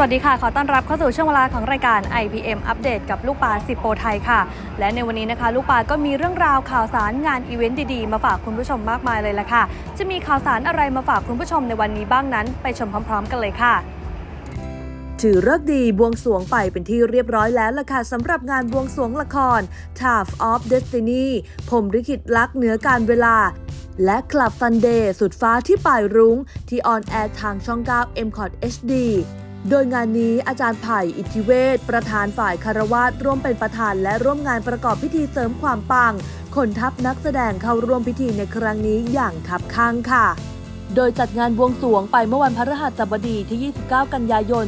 สวัสดีค่ะ ขอต้อนรับเข้าสู่ช่วงเวลาของรายการ IPM อัปเดตกับลูกปลาสิบโปรไทยค่ะ และในวันนี้นะคะ ลูกปลาก็มีเรื่องราวข่าวสารงานอีเวนต์ดีๆ มาฝากคุณผู้ชมมากมายเลยละค่ะ จะมีข่าวสารอะไรมาฝากคุณผู้ชมในวันนี้บ้างนั้น ไปชมพร้อม ๆ กันเลยค่ะถือเลิกดีบวงสวงไปเป็นที่เรียบร้อยแล้วล่ะค่ะสำหรับงานบวงสวงละคร t a f of Destiny ผมลิขิตรักเหนือการเวลา และคลับซันเดย์สุดฟ้าที่ป่ายรุ้ง ที่ออนแอร์ทางช่อง 9 m c o t HD โดยงานนี้อาจารย์ไผ่อิทธิเวศประธานฝ่ายคารวาสร่วมเป็นประธานและร่วมงานประกอบพิธีเสริมความปัง คนทัพนักแสดงเข้าร่วมพิธีในครั้งนี้อย่างคับข้างค่ะ โดยจัดงานบวงสรวงไปเมื่อวันพฤหัสบดีที่ 29 กันยายน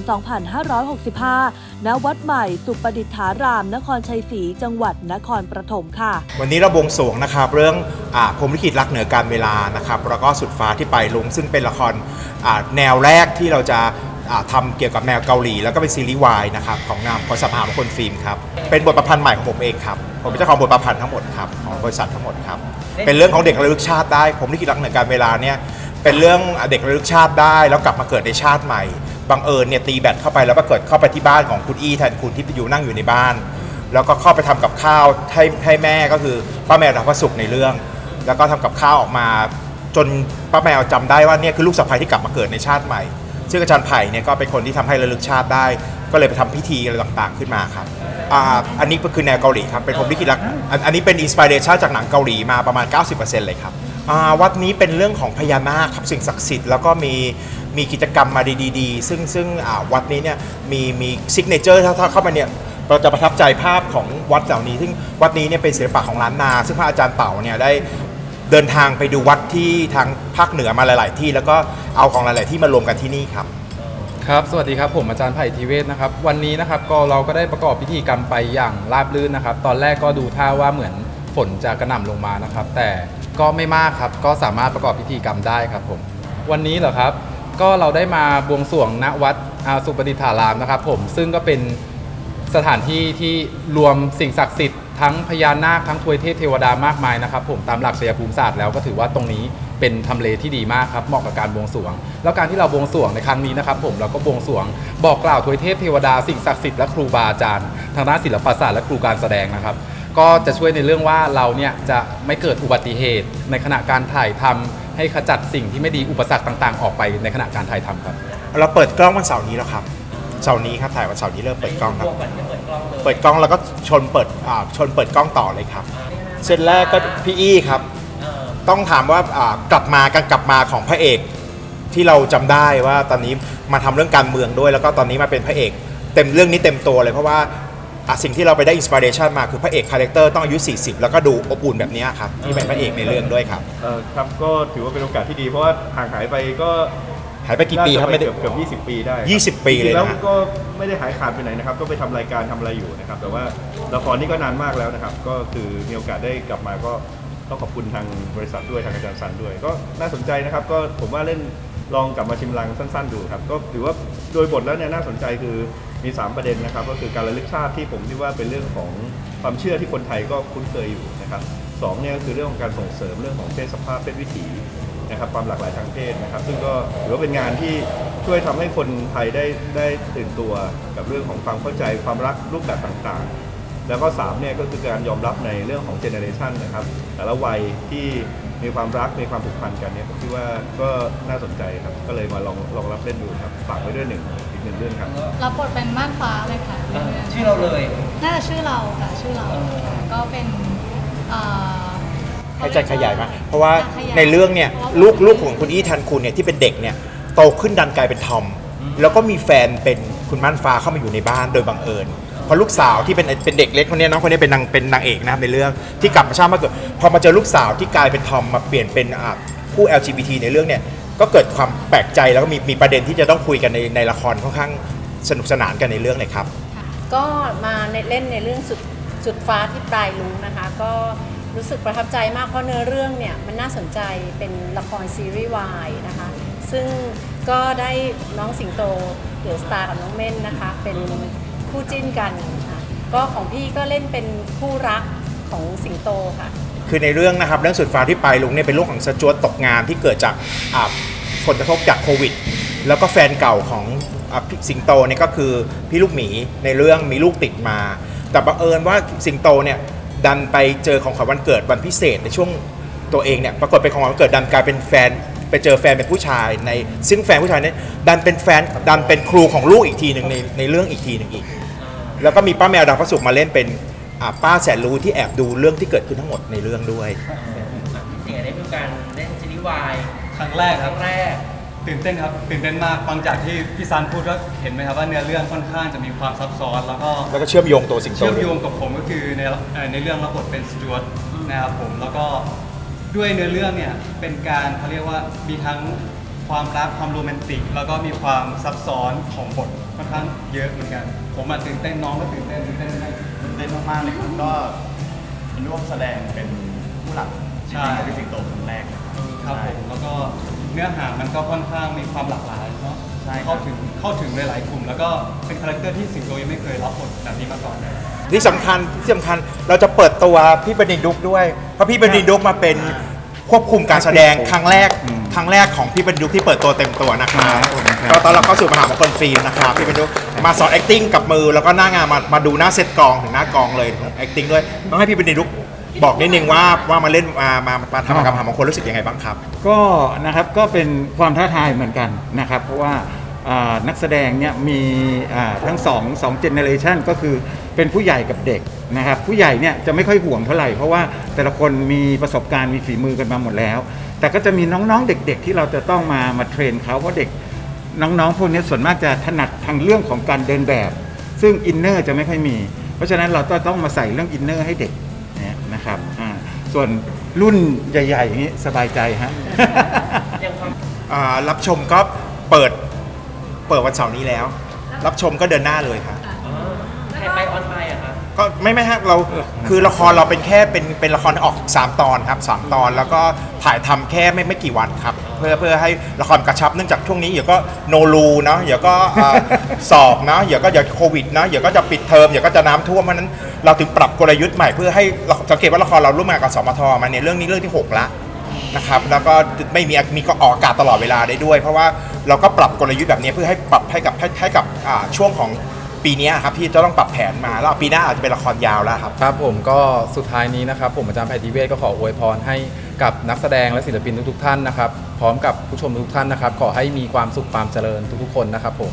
2565 ณ วัดใหม่สุประดิษฐาราม นครชัยศรี จังหวัดนครปฐมค่ะ วันนี้เราบวงสรวงนะครับเรื่องอพรหมลิขิตรักเหนือการเวลานะครับแล้วก็สุดฟ้าที่ไปลุงซึ่งเป็นละครแนวแรกที่เราจะ ทำเกี่ยวกับแนวเกาหลี แล้วก็เป็นซีรีส์วายนะครับของนามบริษัทมหามงคลฟิล์มครับเป็นบทประพันธ์ใหม่ของผมเองครับผมเป็นเจ้าของบทประพันธ์ทั้งหมดครับของบริษัททั้งหมดครับเป็นเรื่องของเด็กระลึกชาติได้ ผมลิขิตรักเหนือการเวลาเนี่ยเป็นเรื่องเด็กระลึกชาติได้ แล้วกลับมาเกิดในชาติใหม่บังเอิญเนี่ยตีแบตเข้าไปแล้วมาเกิดเข้าไปที่บ้านของคุณอี้แทนคุณที่ไปอยู่นั่งอยู่ในบ้าน แล้วก็เข้าไปทำกับข้าวให้ให้แม่ก็คือป้าแมวรับพระสุขในเรื่อง แล้วก็ทำกับข้าวออกมาจนป้าแมวจำได้ว่าเนี่ยคือลูกสะใภ้ที่กลับมาเกิดในชาติใหม่ ซึ่งอาจารย์ไผ่เนี่ยก็เป็นคนที่ทำให้ระลึกชาติได้ ก็เลยไปทำพิธีอะไรต่างๆ ขึ้นมาครับอ่าอันนี้ก็คือแนวเกาหลีครับเป็นผมที่คิดรักอันนี้เป็นอินสปิเรชันจากหนังเกาหลีมาประมาณ 90%เลยครับอ่าวัดนี้เป็นเรื่องของพญานาคครับสิ่งศักดิ์สิทธิ์แล้วก็มีมีกิจกรรมมาดีๆ ซึ่งซึ่งอ่าวัดนี้เนี่ยมีมีซิกเนเจอร์ถ้าถ้าเข้ามาเนี่ยเราจะประทับใจภาพของวัดเหล่านี้ ซึ่งวัดนี้เนี่ยเป็นศิลปะของล้านนา ซึ่งพระอาจารย์เต่าเนี่ยได้ เดินทางไปดูวัดที่ทางภาคเหนือมาหลาย ๆ ที่ แล้วก็เอาของหลาย ๆ ที่มารวมกันที่นี่ครับ ครับ สวัสดีครับ ผมอาจารย์ไผ่ทีเวศนะครับ วันนี้นะครับก็เราก็ได้ประกอบพิธีกรรมไปอย่างราบรื่นนะครับ ตอนแรกก็ดูท่าว่าเหมือนฝนจะกระหน่ำลงมานะครับ แต่ก็ไม่มากครับ ก็สามารถประกอบพิธีกรรมได้ครับผม วันนี้เหรอครับ ก็เราได้มาบวงสรวงณวัดอาสุปฏิฐารามนะครับ ผม ซึ่งก็เป็นสถานที่ที่รวมสิ่งศักดิ์สิทธิ์ ทั้งพญานาคทั้งทวยเทพเทวดามากมายนะครับผมตามหลักชยภูมิศาสตร์แล้วก็ถือว่าตรงนี้เป็นทำเลที่ดีมากครับเหมาะกับการบวงสรวง แล้วการที่เราบวงสรวงในครั้งนี้นะครับผมเราก็บวงสรวง บอกกล่าวทวยเทพเทวดาสิ่งศักดิ์สิทธิ์และครูบาอาจารย์ทางด้านศิลปศาสตร์และครูการแสดงนะครับ ก็จะช่วยในเรื่องว่าเราเนี่ยจะไม่เกิดอุบัติเหตุ ในขณะการถ่ายทำให้ขจัดสิ่งที่ไม่ดีอุปสรรคต่าง ๆ ออกไปในขณะการถ่ายทำครับ เราเปิดกล้องวันเสาร์นี้แล้วครับ เสาร์นี้ครับถ่ายวันเสาร์นี้เริ่มเปิดกล้องครับเปิดกล้องแล้วก็ชนเปิดอ่าชนเปิดกล้องต่อเลยครับเซตแรกก็พี่อี้ครับต้องถามว่าอ่ากลับมาการกลับมาของพระเอกที่เราจำได้ว่าตอนนี้มาทำเรื่องการเมืองด้วย แล้วก็ตอนนี้มาเป็นพระเอก เต็มเรื่องนี้เต็มตัวเลยเพราะว่าอะสิ่งที่เราไปได้อินสปิเรชันมาคือพระเอกคาแรคเตอร์ต้องอายุ 40 แล้วก็ดูอบอุ่นแบบนี้ครับที่เป็นพระเอกในเรื่องด้วยครับ เอ่อครับก็ถือว่าเป็นโอกาสที่ดีเพราะว่าห่างหายไปก็หายไปกี่ปีครับน่าจะไม่ได้เกือบเกือบ20 ปีได้20ปีเลยนะ จริงๆแล้วฮะก็ไม่ได้หายขาดไปไหนนะครับ ก็ไปทำรายการทำอะไรอยู่นะครับ แต่ว่าละครนี่ก็นานมากแล้วนะครับ ก็คือมีโอกาสได้กลับมาก็ต้องขอบคุณทางบริษัทด้วยทางอาจารย์สันด้วย ก็น่าสนใจนะครับ ก็ผมว่าเล่นลองกลับมาชิมลังสั้น ๆ ดูครับ ก็ถือว่าโดยบทแล้วเนี่ยน่าสนใจคือมี 3 ประเด็นนะครับ ก็คือการระลึกชาติที่ผมคิดว่าเป็นเรื่องของความเชื่อที่คนไทยก็คุ้นเคยอยู่นะครับสองเนี่ยก็คือเรื่องของการส่งเสริมเรื่องของเพศสภาพเพศวิถี นะครับความหลากหลายทางเพศนะครับ ซึ่งก็ถือว่าเป็นงานที่ช่วยทำให้คนไทยได้ได้ตื่นตัวกับเรื่องของความเข้าใจความรักรูปแบบต่างๆ แล้วก็3เนี่ยก็คือการยอมรับในเรื่องของเจเนอเรชันนะครับแต่ละวัยที่มีความรักมีความผูกพันกันเนี่ยผมคิดว่าก็น่าสนใจครับ ก็เลยมาลองลองรับเล่นดูครับฝากไว้ด้วยหนึ่งอีกหนึ่งเรื่องครับรับบทเป็นม่านฟ้าเลยค่ะเออชื่อเราเลย น่าจะชื่อเราค่ะชื่อเราก็เป็นเอ่อ ให้อาจารย์ขยายมาเพราะว่าขยายในเรื่องเนี่ยเพราะว่าลูกลูกของคุณอี้ทันคุณเนี่ยที่เป็นเด็กเนี่ยโตขึ้นดันกลายเป็นทอม แล้วก็มีแฟนเป็นคุณม่านฟ้าเข้ามาอยู่ในบ้านโดยบังเอิญเพราะลูกสาวที่เป็นเป็นเด็กเล็กคนเนี้ยน้องคนนี้เป็นนางเป็นนางเอกนะครับในเรื่องที่กลับมาชาติมาเกิดพอมาเจอลูกสาวที่กลายเป็นทอมมาเปลี่ยนเป็นอ่าผู้ LGBT ในเรื่องเนี่ยก็เกิดความแปลกใจแล้วก็มีมีประเด็นที่จะต้องคุยกันในในละครค่อนข้างสนุกสนานกันในเรื่องเลยครับ ก็มาในเล่นในเรื่องสุดสุดฟ้าที่ปลายลุงนะคะ ก็ รู้สึกประทับใจมากเพราะเนื้อเรื่องเนี่ยมันน่าสนใจเป็นละครซีรีส์วายนะคะ ซึ่งก็ได้น้องสิงโตเดอสตาร์กับน้องเม่นนะคะ เป็นคู่จิ้นกันค่ะก็ของพี่ก็เล่นเป็นคู่รักของสิงโตค่ะ คือในเรื่องนะครับเรื่องสุดฟ้าที่ไปลุงเนี่ยเป็นเรื่องของสจวตตกงานที่เกิดจากอ่าผลกระทบจากโควิด แล้วก็แฟนเก่าของอะพี่สิงโตเนี่ยก็คือพี่ลูกหมีในเรื่องมีลูกติดมา แต่บังเอิญว่าสิงโตเนี่ย ดันไปเจอของขวัญวันเกิดวันพิเศษในช่วงตัวเองเนี่ยปรากฏเป็นของขวัญวันเกิดดันกลายเป็นแฟนไปเจอแฟนเป็นผู้ชายในซึ่งแฟนผู้ชายเนี่ยดันเป็นแฟนดันเป็นครูของลูกอีกทีหนึ่งในในเรื่องอีกทีหนึ่งอีก แล้วก็มีป้าแมวดาวพระศุกร์มาเล่นเป็นอ่าป้าแสนรู้ที่แอบดูเรื่องที่เกิดขึ้นทั้งหมดในเรื่องด้วยจริงๆได้มีการเล่นซีรีส์วายครั้งแรกคครัรั้บงแรก ตื่นเต้นครับตื่นเต้นมากฟังจากที่พี่ซันพูดก็เห็นไหมครับว่าเนื้อเรื่องค่อนข้างจะมีความซับซ้อน แล้วก็แล้วก็เชื่อมโยงตัวสิงโตเชื่อมด้วยโยงกับผมก็คือในเอ่อในเรื่องรับบทเป็นสจวตนะครับผมแล้วก็ด้วยเนื้อเรื่องเนี่ยเป็นการเขาเรียกว่ามีทั้งความรักความโรแมนติก แล้วก็มีความซับซ้อนของบทค่อนข้างเยอะเหมือนกัน ผมอะตื่นเต้นน้องก็ตื่นเต้นตื่นเต้นมากตื่นเต้นมากๆเลยครับก็ร่วมแสดงเป็นผู้หลักใช่เป็นสิงโตคนแรกครับผมแล้วก็เนื้อหามันก็ค่อนข้างมีความหลากหลายเนาะใช่ครับเข้าถึงเข้าถึงหลายๆกลุ่ม แล้วก็เป็นคาแรคเตอร์ที่สิงโตยังไม่เคยรับบทแบบนี้มาก่อนที่สำคัญที่สำคัญเราจะเปิดตัวพี่บดินทร์ดุกด้วย เพราะพี่บดินทร์ดุกมาเป็นควบคุมการแสดงครั้งแรกครั้งแรกของพี่บดินทร์ดุกที่เปิดตัวเต็มตัวนะครับ ก็ตอนเราเข้าสู่มหามงคลฟิล์มนะครับพี่บดินทร์ดุกมาสอน acting กับมือแล้วก็หน้างานมามาดูหน้าเซตกองถึงหน้ากองเลย acting ด้วยต้องให้พี่บดินทร์ดุก บอกนิดนึงว่าว่ามาเล่นมามามาทำกับมหามงคลรู้สึกยังไงบ้างครับ ก็นะครับก็เป็นความท้าทายเหมือนกันนะครับ เพราะว่านักแสดงเนี่ยมีทั้ง2 2 generation ก็คือเป็นผู้ใหญ่กับเด็กนะครับ ผู้ใหญ่เนี่ยจะไม่ค่อยห่วงเท่าไหร่ เพราะว่าแต่ละคนมีประสบการณ์มีฝีมือกันมาหมดแล้ว แต่ก็จะมีน้องๆเด็ก ๆ ที่เราจะต้องมามาเทรนเขาเพราะเด็กน้องๆพวกนี้ส่วนมากจะถนัดทางเรื่องของการเดินแบบ ซึ่งอินเนอร์จะไม่ค่อยมี เพราะฉะนั้นเราต้องมาใส่เรื่องอินเนอร์ให้เด็ก ส่วนรุ่นใหญ่ๆอย่างนี้สบายใจฮะ อ่ารับชมก็เปิดเปิดวันเสาร์นี้แล้ว รับชมก็เดินหน้าเลยครับใครไปออนไลน์อะครับก็ไม่ไม่ฮะเราคือละครเราเป็นแค่เป็นเป็นละครออก 3 ตอนครับ 3 ตอนแล้วก็ถ่ายทำแค่ไม่ไม่กี่วันครับ เพื่อเพื่อให้ละครกระชับเนื่องจากช่วงนี้เดี๋ยวก็โนรูเนาะเดี๋ยวก็เอ่อสอบเนาะเดี๋ยวก็เดี๋ยวโควิดเนาะเดี๋ยวก็จะปิดเทอมเดี๋ยวก็จะน้ำท่วมเพราะฉะนั้นเราถึงปรับกลยุทธ์ใหม่เพื่อให้ สังเกตว่าละครเราร่วมงานกับสมทมาในยเรื่องนี้เรื่องที่ 6 ละนะครับแล้วก็ไม่มีมีก็ออกอากาศตลอดเวลาได้ด้วย เพราะว่าเราก็ปรับกลยุทธ์แบบนี้เพื่อให้ปรับให้กับให้ให้กับอ่าช่วงของปีนี้ครับที่จะต้องปรับแผนมาแล้วปีหน้าอาจจะเป็นละครยาวแล้วครับ ครับผมก็สุดท้ายนี้นะครับ ผมอาจารย์ไพทิเวศก็ขออวยพรให้กับนักแสดงและศิลปินทุกๆท่านนะครับ พร้อมกับผู้ชมทุกท่านนะครับ ขอให้มีความสุขความเจริญทุกๆคนนะครับผม